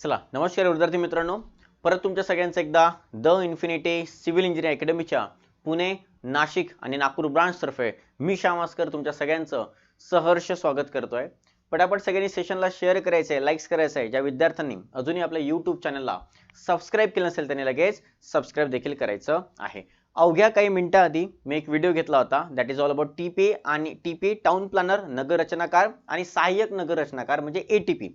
चला नमस्कार विद्यार्थी मित्रांनो. परत तुमच्या सगळ्यांचं एकदा द इन्फिनिटी सिव्हिल इंजिनिअरिंग अकॅडमीच्या पुणे नाशिक आणि नागपूर ब्रांच तर्फे मी श्यामास्कर तुमच्या सगळ्यांचं सहर्ष स्वागत करतोय. पटापट सगळ्यांनी सेशनला शेअर करायचं आहे लाईक्स करायचं आहे ज्या विद्यार्थ्यांनी अजूनही आपल्या यूट्यूब चॅनलला सबस्क्राईब केलं नसेल त्यांनी लगेच सबस्क्राईब देखील करायचं आहे. अवघ्या काही मिनिटाआधी मी एक व्हिडिओ घेतला होता. That is all about T P आणि टी पी टाउन प्लॅनर नगर रचनाकार आणि सहाय्यक नगर रचनाकार म्हणजे पी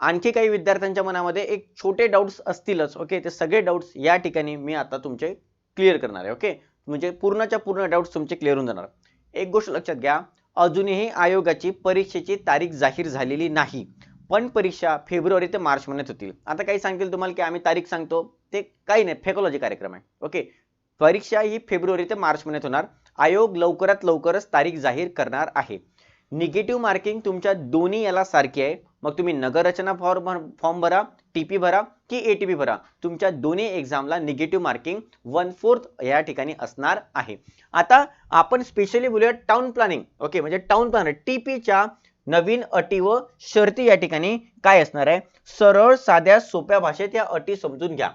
आणखी काही विद्यार्थ्यांच्या मनामध्ये एक छोटे डाऊट्स असतीलच ओके ते सगळे डाऊट्स या ठिकाणी मी आता तुमचे क्लिअर करणार आहे ओके म्हणजे पूर्णच्या पूर्ण डाऊट्स तुमचे क्लिअर होऊन जाणार. एक गोष्ट लक्षात घ्या अजूनही आयोगाची परीक्षेची तारीख जाहीर झालेली नाही पण परीक्षा फेब्रुवारी ते मार्च महिन्यात होतील. आता काही सांगतील तुम्हाला की आम्ही तारीख सांगतो ते काही नाही फेकॉलॉजी कार्यक्रम आहे ओके परीक्षा ही फेब्रुवारी ते मार्च महिन्यात होणार आयोग लवकरात लवकरच तारीख जाहीर करणार आहे. निगेटिव्ह मार्किंग तुमच्या दोन्ही याला सारखी आहे. मग तुम्ही नगर रचना फॉर्म फॉर्म भरा टीपी भरा की एटीपी भरा. तुमच्या दोन्ही एक्झामला निगेटिव्ह मार्किंग वन फोर्थ या ठिकाणी असणार आहे. आता आपण स्पेशली बोलूया टाउन प्लॅनिंग ओके म्हणजे टाउन प्लॅनर टीपीच्या नवीन अटी व शर्ती या ठिकाणी काय असणार आहे? सरळ साध्या सोप्या भाषेत या अटी समजून घ्या.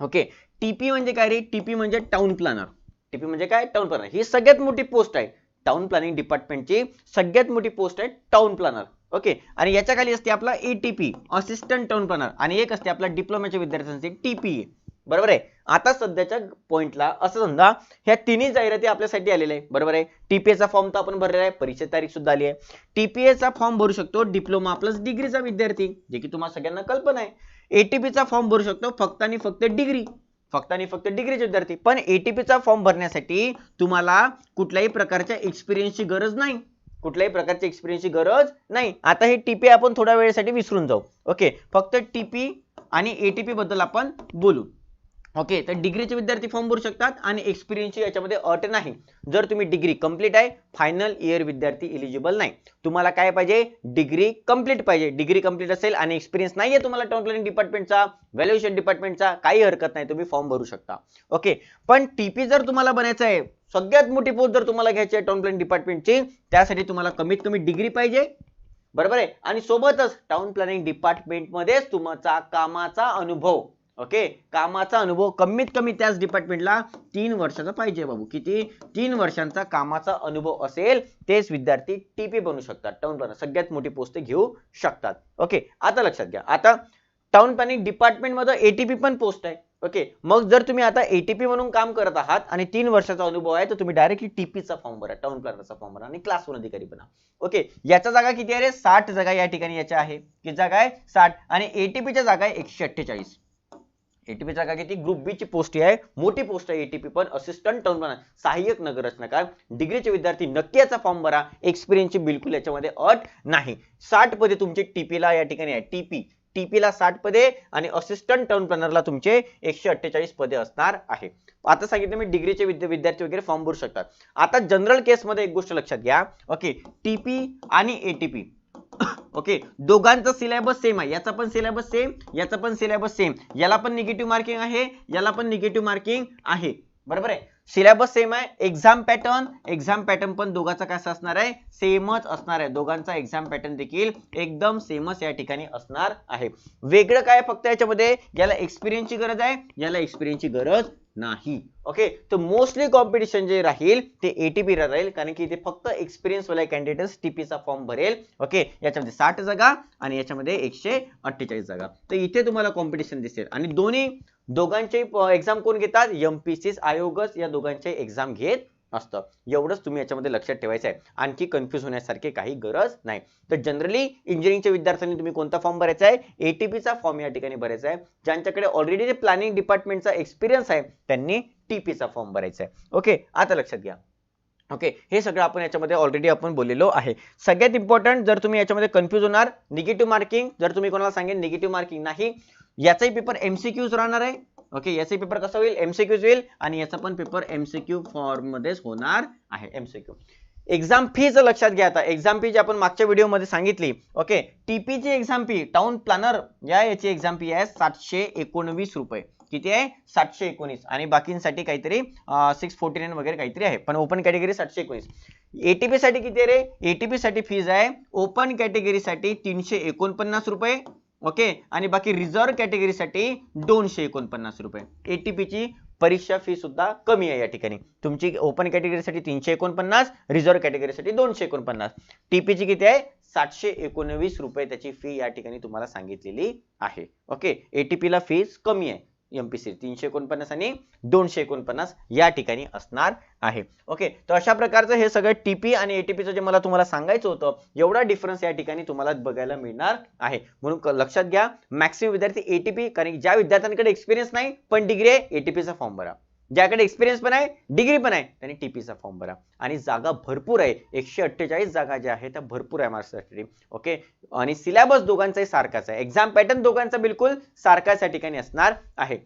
ओके टीपी म्हणजे काय रे? टीपी म्हणजे टाउन प्लॅनर टीपी म्हणजे काय? टाउन प्लॅनर ही सगळ्यात मोठी पोस्ट आहे. टाउन प्लॅनिंग डिपार्टमेंटची सगळ्यात मोठी पोस्ट आहे टाउन प्लॅनर ओके आणि याच्या खाली असते आपला एटीपी असिस्टंट टाउन प्लॅनर आणि एक असते आपला डिप्लोमाच्या विद्यार्थ्यांची टीपी बरोबर आहे? आता सध्याच्या पॉइंटला असं समजा ह्या तिन्ही जाहिराती आपल्यासाठी आलेल्या आहे बरोबर आहे? टीपीएचा फॉर्म तर आपण भरलेला आहे. परीक्षेची तारीख सुद्धा आली आहे. टीपीएचा फॉर्म भरू शकतो डिप्लोमा प्लस डिग्रीचा विद्यार्थी जे की तुम्हाला सगळ्यांना कल्पना आहे. एटीपीचा फॉर्म भरू शकतो फक्त आणि फक्त डिग्री फक्त आणि फक्त डिग्रीचे विद्यार्थी. पण एटीपीचा फॉर्म भरण्यासाठी तुम्हाला कुठल्याही प्रकारच्या एक्सपिरियन्सची गरज नाही. कुठल्याही प्रकारच्या एक्सपिरियन्सची गरज नाही. आता हे टीपी आपण थोड्या वेळेसाठी विसरून जाऊ. ओके फक्त टीपी आणि एटीपी बद्दल आपण बोलू. ओके तर डिग्रीचे विद्यार्थी फॉर्म भरू शकतात आणि एक्सपिरियन्सची याच्यामध्ये अट नाही. जर तुम्ही डिग्री कंप्लीट आहे फायनल इयर विद्यार्थी इलिजिबल नाही. तुम्हाला काय पाहिजे? डिग्री कंप्लीट पाहिजे. डिग्री कंप्लीट असेल आणि एक्सपिरियन्स नाहीये तुम्हाला टाउन प्लॅनिंग डिपार्टमेंटचा व्हॅल्युएशन डिपार्टमेंटचा काही हरकत नाही. तुम्ही फॉर्म भरू शकता. ओके पण टीपी जर तुम्हाला बनायचं आहे सगळ्यात मोठी पोस्ट जर तुम्हाला घ्यायची आहे टाउन प्लॅनिंग डिपार्टमेंटची त्यासाठी तुम्हाला कमीत कमी डिग्री पाहिजे. बरोबर आहे? आणि सोबतच टाउन प्लॅनिंग डिपार्टमेंटमध्येच तुमचा कामाचा अनुभव. ओके? कामाचा अनुभव कमीत कमी त्याच डिपार्टमेंटला तीन वर्षाचा पाहिजे बाबू. किती? तीन वर्षांचा कामाचा अनुभव असेल तेच विद्यार्थी टीपी बनू शकतात. टाउन प्लॅनर सगळ्यात मोठी पोस्ट घेऊ शकतात. ओके? आता लक्षात घ्या. आता टाउन प्लॅनिंग डिपार्टमेंटमध्ये एटीपी पण पोस्ट आहे. ओके? मग जर तुम्ही आता एटीपी म्हणून काम करत आहात आणि तीन वर्षाचा अनुभव आहे तर तुम्ही डायरेक्टली टीपीचा फॉर्म भरा टाउन प्लॅनरचा फॉर्म भरा आणि क्लास वन अधिकारी बना. ओके? याचा जागा किती आहे रे? साठ जागा या ठिकाणी याच्या आहे. किती जागा आहे? साठ. आणि एटीपीच्या जागा आहे एकशे अठ्ठेचाळीस. एटीपी जागा किती? ग्रुप बी ची पोस्ट आहे. मोठी पोस्ट आहे एटीपी पण असिस्टंट टाउन पण सहाय्यक नगररचनाकार डिग्रीचे विद्यार्थी नक्की याचा फॉर्म भरा. एक्सपिरियन्सची बिलकुल याच्यामध्ये अट नाही. साठ पदे तुमची टीपीला या ठिकाणी आहे. टीपी टीपीला साठ पदे आणि असिस्टंट टाउन प्लॅनरला तुमचे एकशे अठ्ठेचाळीस पदे असणार आहे. आता सांगितलं मी डिग्रीचे विद्या विद्यार्थी वगैरे फॉर्म भरू शकतात. आता जनरल केसमध्ये एक गोष्ट लक्षात घ्या. ओके टीपी आणि एटीपी ओके दोघांचा सिलेबस सेम आहे. याचा पण सिलेबस सेम याचा पण सिलेबस सेम याला पण निगेटिव्ह मार्किंग आहे याला पण निगेटिव्ह मार्किंग आहे. बरोबर आहे? सिलेबस सेम आहे एक्झाम पॅटर्न एक्झाम पॅटर्न पण दोघांचा कसा असणार आहे? सेमच असणार आहे. दोघांचा एक्झाम पॅटर्न देखील एकदम सेमच या ठिकाणी असणार आहे. वेगळं काय फक्त याच्यामध्ये? याला एक्सपिरियन्सची गरज आहे. याला एक्सपिरियन्सची गरज नाही. ओके तर मोस्टली कॉम्पिटिशन जे राहील ते एटीपी राहील. कारण की इथे फक्त एक्सपिरियन्स वाला कॅन्डिडेट टीपीचा फॉर्म भरेल. ओके याच्यामध्ये साठ जागा आणि याच्यामध्ये एकशे अठ्ठेचाळीस जागा. तर इथे तुम्हाला कॉम्पिटिशन दिसेल. आणि दोन्ही दोघांचे एक्झाम कोण घेतात? एमपीसी आयोगच या दोघांचे एक्झाम घेत असतं. एवढंच तुम्ही याच्यामध्ये लक्षात ठेवायचं आहे. आणखी कन्फ्युज होण्यासारखे काही गरज नाही. तर जनरली इंजिनिअरिंगच्या विद्यार्थ्यांनी तुम्ही कोणता फॉर्म भरायचा आहे? एटीपीचा फॉर्म या ठिकाणी भरायचा आहे. ज्यांच्याकडे ऑलरेडी जे प्लॅनिंग डिपार्टमेंटचा एक्सपिरियन्स आहे त्यांनी टीपीचा फॉर्म भरायचा आहे. ओके आता लक्षात घ्या. ओके हे सगळं आपण याच्यामध्ये ऑलरेडी आपण बोललेलो आहे. सगळ्यात इम्पॉर्टंट जर तुम्ही याच्यामध्ये कन्फ्युज होणार निगेटिव्ह मार्किंग जर तुम्ही कोणाला सांगेल निगेटिव्ह मार्किंग नाही याचाही पेपर एमसीक्यूज राहणार आहे. ओके याचा पेपर कसा होईल? एमसीक्यूज होईल आणि याचा पण पेपर एमसीक्यू फॉर्म मध्येच होणार आहे एमसीक्यू एक्झाम फीच लक्षात घ्या आता. एक्झाम फी जी आपण मागच्या व्हिडिओमध्ये सांगितली. ओके टीपीची एक्झाम फी टाउन प्लॅनर या याची एक्झाम फी आहे सातशे एकोणवीस रुपये. किती आहे? सातशे एकोणीस आणि बाकींसाठी काहीतरी सिक्स फोर्टी नाईन वगैरे काहीतरी आहे. पण ओपन कॅटेगरी सातशे एकोणीस एटीपी साठी किती आहे रे? एटीपी साठी फीज आहे ओपन कॅटेगरीसाठी तीनशे एकोणपन्नास रुपये. ओके? आणि बाकी रिझर्व्ह कॅटेगरीसाठी दोनशे एकोणपन्नास रुपये. एटीपीची परीक्षा फी सुद्धा कमी आहे या ठिकाणी. तुमची ओपन कॅटेगरीसाठी तीनशे एकोणपन्नास रिझर्व्ह कॅटेगरीसाठी दोनशे एकोणपन्नास. टीपीची किती आहे? सातशे एकोणवीस रुपये त्याची फी या ठिकाणी तुम्हाला सांगितलेली आहे. ओके? एटीपीला फीज फीस कमी आहे. एमपीसी तीनशे एकोणपन्नास आणि दोनशे एकोणपन्नास या ठिकाणी असणार आहे. ओके तर अशा प्रकारचं हे सगळं टीपी आणि एटीपीचं जे मला तुम्हाला सांगायचं होतं एवढा डिफरन्स या ठिकाणी तुम्हाला बघायला मिळणार आहे. म्हणून लक्षात घ्या मॅक्सिमम विद्यार्थी एटीपी कारण ज्या विद्यार्थ्यांकडे एक्सपिरियन्स नाही पण डिग्री आहे एटीपीचा फॉर्म भरा. ज्याकडे एक्सपिरियन्स पण आहे डिग्री पण आहे त्यांनी टीपीचा फॉर्म भरा. आणि जागा भरपूर आहे एकशे अठ्ठेचाळीस जागा ज्या आहेत त्या भरपूर आहे महाराष्ट्रासाठी ओके आणि सिलेबस दोघांचाही सारखाच आहे. एक्झाम पॅटर्न दोघांचा बिलकुल सारखाच या ठिकाणी असणार आहे.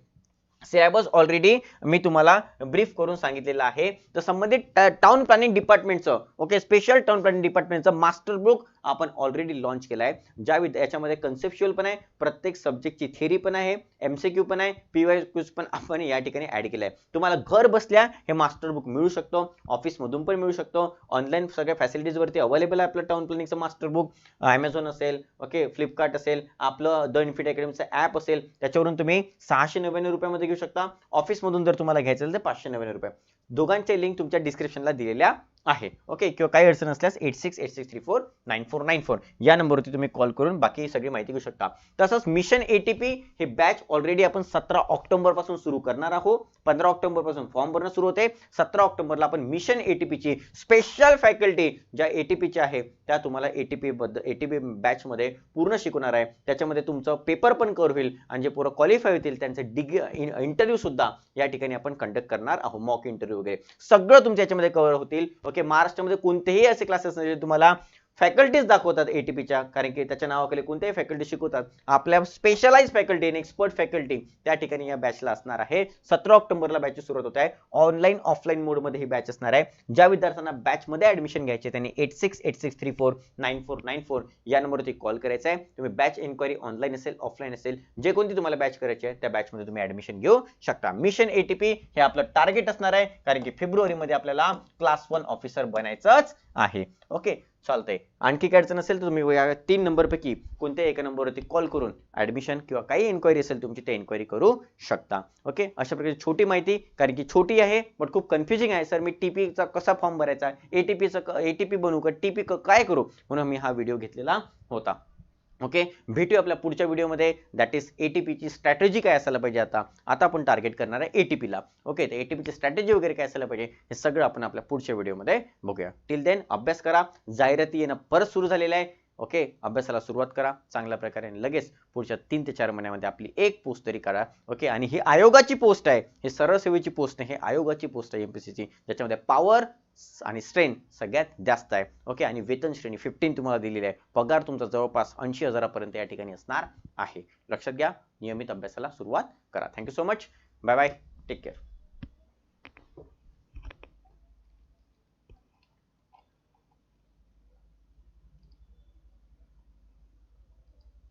सिलेबस ऑलरेडी मी तुम्हाला ब्रीफ करून सांगितलेलं आहे. तर संबंधित टाउन प्लॅनिंग डिपार्टमेंटचं ओके स्पेशल टाउन प्लॅनिंग डिपार्टमेंटचं मास्टर बुक आपण ऑलरेडी लॉन्च केलं आहे ज्या विद्या याच्यामध्ये कन्सेप्च्युअल पण आहे प्रत्येक सब्जेक्टची थेरी पण आहे एमसीक्यू पण आहे पीवाय क्यूज पण आपण या ठिकाणी ऍड केलं आहे तुम्हाला घर बसल्या हे मास्टर बुक मिळू शकतो ऑफिसमधून पण मिळू शकतो ऑनलाईन सगळ्या फॅसिलिटीजवरती अवेलेबल आहे आपलं टाउन प्लॅनिंगचं मास्टर बुक ॲमेझॉन असेल ओके फ्लिपकार्ट असेल आपलं द इन्फिट अकॅडमीचं ॲप असेल त्याच्यावरून तुम्ही सहाशे नव्याण्णव रुपयामध्ये घेऊ शकता. ऑफिसमधून जर तुम्हाला घ्यायचं असेल तर पाचशे नव्याण्णव रुपये. दोघांचे लिंक तुमच्या डिस्क्रिप्शनला दिलेल्या आहे. ओके किंवा काही अडचण असल्यास eight six eight six three four nine four nine four या नंबरवरती तुम्ही कॉल करून बाकी सगळी माहिती घेऊ शकता. तसंच मिशन एटीपी हे बॅच ऑलरेडी आपण सतरा ऑक्टोबरपासून सुरू करणार आहोत. पंधरा ऑक्टोबरपासून फॉर्म भरणं सुरू होते. सतरा ऑक्टोबरला आपण मिशन एटीपी ची स्पेशल फॅकल्टी ज्या एटीपी च्या आहे त्या तुम्हाला एटीपी बद्दल एटीपी पी बॅचमध्ये पूर्ण शिकवणार आहे. त्याच्यामध्ये तुमचं पेपर पण कव्हर होईल आणि जे पूर्ण क्वालिफाय होतील त्यांचे डिग्री इंटरव्ह्यू सुद्धा या ठिकाणी आपण कंडक्ट करणार आहोत. मॉक इंटरव्ह्यू वगैरे. सगळं तुमच्या याच्यामध्ये कव्हर होतील. ओके महाराष्ट्रामध्ये कोणतेही असे क्लासेस नाही जे तुम्हाला फॅकल्टीज दाखवतात एटीपीच्या कारण की त्याच्या नावाखाली कोणत्याही फॅकल्टी शिकवतात. आपल्या स्पेशलाइज फॅकल्टी आणि एक्सपर्ट फॅकल्टी त्या ठिकाणी या बॅचला असणार आहे. सतरा ऑक्टोबरला बॅच सुरुवात होत आहे. ऑनलाईन ऑफलाईन मोडमध्ये ही बॅच असणार आहे. ज्या विद्यार्थ्यांना बॅच मध्ये ऍडमिशन घ्यायचे त्यांनी eight six eight six three four nine four nine four या नंबरवरती कॉल करायचा आहे. तुम्ही बॅच इन्क्वायरी ऑनलाईन असेल ऑफलाईन असेल जे कोणती तुम्हाला बॅच करायची आहे त्या बॅच मध्ये तुम्ही ऍडमिशन घेऊ शकता. मिशन एटीपी हे आपलं टार्गेट असणार आहे कारण की फेब्रुवारीमध्ये आपल्याला क्लास वन ऑफिसर बनायचंच आहे. ओके चालतंय. आणखी काय अडचण असेल तर तुम्ही या तीन नंबर पैकी कोणत्याही एका नंबरवरती कॉल करून ऍडमिशन किंवा काही एन्क्वायरी असेल तुमची ते एन्क्वायरी करू शकता. ओके अशा प्रकारची छोटी माहिती कारण की छोटी आहे बट खूप कन्फ्युजिंग आहे. सर मी टीपीचा कसा फॉर्म भरायचा? ए टी पीचा ए टी पी बनवू का? टी पी काय करू? म्हणून मी हा व्हिडिओ घेतलेला होता. ओके? भेटूया आपल्या पुढच्या व्हिडिओमध्ये. दॅट इज़ एटीपीची स्ट्रॅटेजी काय असायला पाहिजे आता? आता आपण टार्गेट करणार आहे एटीपीला ओके? तर एटीपीची स्ट्रॅटेजी वगैरे काय असायला पाहिजे? हे सगळं आपण आपल्या पुढच्या व्हिडिओमध्ये बघूया. टिल देन अभ्यास करा. जाहिराती येणं परत सुरू झालेलं ओके? अभ्यासाला सुरुवात करा चांगल्या प्रकारे आणि लगेच पुढच्या तीन ते चार महिन्यामध्ये आपली एक पोस्ट तरी करा ओके? आणि ही आयोगाची पोस्ट आहे. ही सरळ सेवेची पोस्ट नाही हे आयोगाची पोस्ट आहे एमपीसीची ज्याच्यामध्ये पॉवर आणि स्ट्रेन सगळ्यात जास्त आहे ओके? आणि वेतन श्रेणी फिफ्टीन तुम्हाला दिलेली आहे. पगार तुमचा जवळपास ऐंशी हजारापर्यंत या ठिकाणी असणार आहे. लक्षात घ्या नियमित अभ्यासाला सुरुवात करा. Thank you so much bye bye take care